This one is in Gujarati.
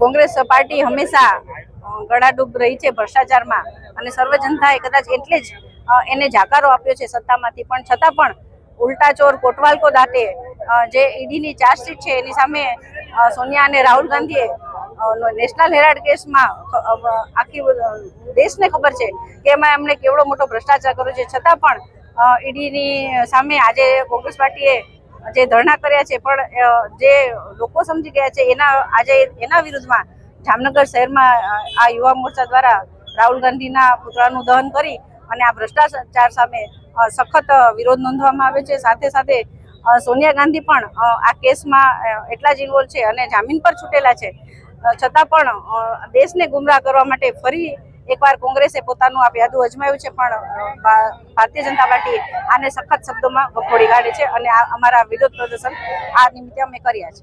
કોંગ્રેસ પાર્ટી હંમેશા ગળાડૂબ રહી છે ભ્રષ્ટાચારમાં અને સર્વ જનતાએ કદાચ એટલે જ એને જાકારો આપ્યો છે સત્તામાંથી. પણ છતાં પણ ઉલટા ચોર કોટવાલકો દાટે જે ઈડીની ચાર્જશીટ છે એની સામે સોનિયા અને રાહુલ ગાંધીએ નેશનલ હેરાલ્ડ કેસમાં આખી દેશને ખબર છે કે એમાં એમણે કેવડો મોટો ભ્રષ્ટાચાર કર્યો છે. છતાં પણ ઈડીની સામે આજે કોંગ્રેસ પાર્ટીએ જે ધરણા કર્યા છે, પણ જે લોકો સમજી ગયા છે, એના, આજે એના વિરુદ્ધમાં જામનગર શહેરમાં આ યુવા મોરચા દ્વારા રાહુલ ગાંધીના પુતળાનું દહન કરી અને આ ભ્રષ્ટાચાર સામે સખત વિરોધ નોંધવામાં આવે છે. સાથે સાથે સોનિયા ગાંધી પણ આ કેસમાં એટલા જ ઇન્વોલ્વ છે અને જામીન પર છૂટેલા છે. છતાં પણ દેશને ગુમરાહ કરવા માટે ફરી એકવાર કોંગ્રેસે પોતાનું આ પ્યાદું અજમાવ્યું છે, પણ ભારતીય જનતા પાર્ટી આને સખત શબ્દોમાં વખોડી કાઢે છે અને અમારા વિરોધ પ્રદર્શન આ નિમિત્તે અમે કર્યા છે.